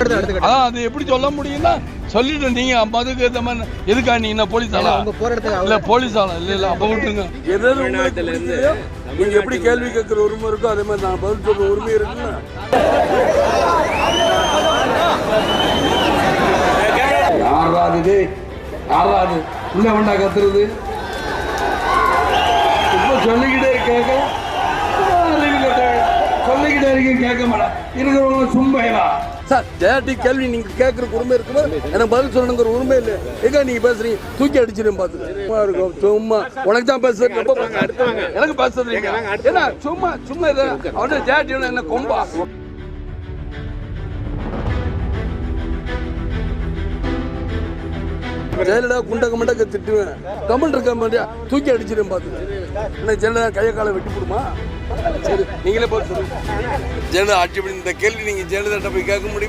அதான் அது எப்படி சொல்ல முடியும்னா சொல்லிட்டு நீங்க அதுக்கு ஏத்த மாதிரி எதுக்கா நீ என்ன போலீஸ் ஆளா இல்ல போலீஸ் ஆளா இல்ல இல்ல அப்ப விட்டுருங்க. எதாவது நீங்க எப்படி கேள்வி கேட்கிற உரிமை இருக்கோ அதே மாதிரி நான் பதில் சொல்ற உரிமை இருக்குல்ல யாராது இது? யாராது உள்ள வேண்டா கத்துறது. இப்ப சொல்லிக்கிட்டே கேட்க இருக்கேன் கேட்க மாட்டேன் இருக்கிறவங்க சும்மையா சார் டேரக்டி கேள்வி நீங்க கேட்கற உரிமை இருக்கும்போது எனக்கு பதில் சொல்லணுங்கிற உரிமை இல்லை. எங்க நீங்க பேசுறீங்க? தூக்கி அடிச்சிடும் பார்த்து சும்மா இருக்கும் சும்மா. உனக்கு தான் பேசுறது ரொம்ப. எனக்கு பேசுறது. என்ன சும்மா சும்மா இரு. அவன டேரக்டி என்ன கொம்பா? ஜெயலலிதா குண்டக்க மண்டக்க திட்டுவேன். கமல் இருக்க மாதிரியா தூக்கி அடிச்சிடும் பார்த்து என்ன ஜெயலலிதா கையை காலை வெட்டி போடுமா? சரி நீங்களே போய் சொல்லுங்க. ஜெயலலிதா ஆட்சி பண்ணி இந்த கேள்வி நீங்க ஜெயலலிதா போய் கேட்க முடியுமா?